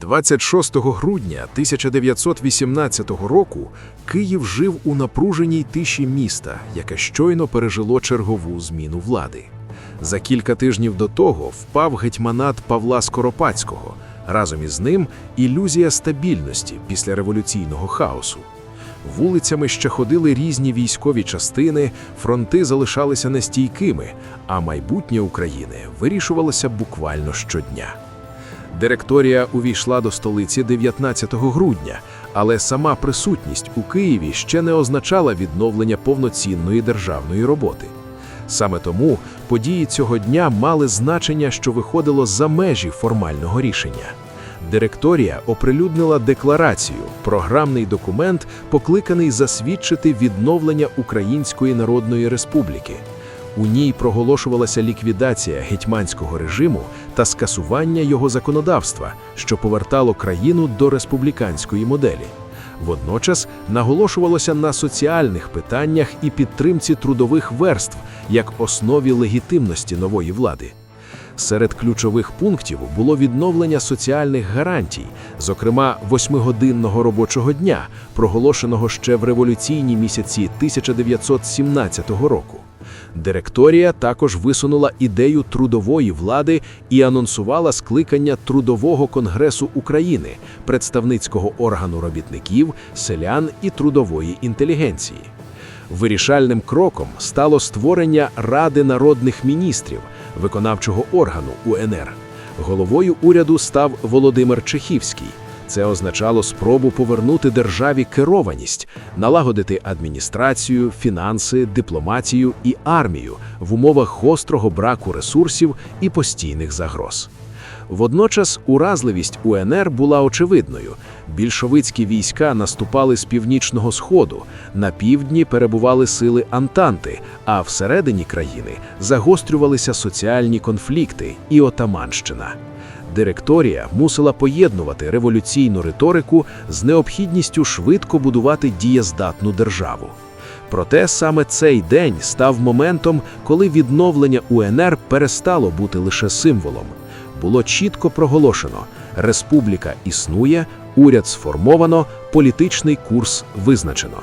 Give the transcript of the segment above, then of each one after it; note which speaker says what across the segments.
Speaker 1: 26 грудня 1918 року Київ жив у напруженій тиші міста, яке щойно пережило чергову зміну влади. За кілька тижнів до того впав гетьманат Павла Скоропадського. Разом із ним ілюзія стабільності після революційного хаосу. Вулицями ще ходили різні військові частини, фронти залишалися нестійкими, а майбутнє України вирішувалося буквально щодня. Директорія увійшла до столиці 19 грудня, але сама присутність у Києві ще не означала відновлення повноцінної державної роботи. Саме тому події цього дня мали значення, що виходило за межі формального рішення. Директорія оприлюднила декларацію, програмний документ, покликаний засвідчити відновлення Української Народної Республіки. У ній проголошувалася ліквідація гетьманського режиму та скасування його законодавства, що повертало країну до республіканської моделі. Водночас наголошувалося на соціальних питаннях і підтримці трудових верств як основі легітимності нової влади. Серед ключових пунктів було відновлення соціальних гарантій, зокрема восьмигодинного робочого дня, проголошеного ще в революційні місяці 1917 року. Директорія також висунула ідею трудової влади і анонсувала скликання Трудового конгресу України, представницького органу робітників, селян і трудової інтелігенції. Вирішальним кроком стало створення Ради народних міністрів, виконавчого органу УНР. Головою уряду став Володимир Чехівський. Це означало спробу повернути державі керованість, налагодити адміністрацію, фінанси, дипломатію і армію в умовах гострого браку ресурсів і постійних загроз. Водночас уразливість УНР була очевидною. Більшовицькі війська наступали з північного сходу, на півдні перебували сили Антанти, а всередині країни загострювалися соціальні конфлікти і отаманщина. Директорія мусила поєднувати революційну риторику з необхідністю швидко будувати дієздатну державу. Проте саме цей день став моментом, коли відновлення УНР перестало бути лише символом. Було чітко проголошено: республіка існує, уряд сформовано, політичний курс визначено.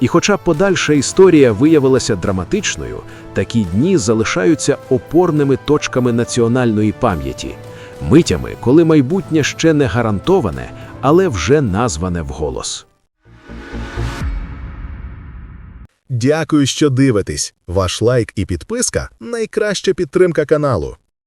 Speaker 1: І хоча подальша історія виявилася драматичною, такі дні залишаються опорними точками національної пам'яті, митями, коли майбутнє ще не гарантоване, але вже назване вголос.
Speaker 2: Дякую, що дивитесь. Ваш лайк і підписка найкраща підтримка каналу.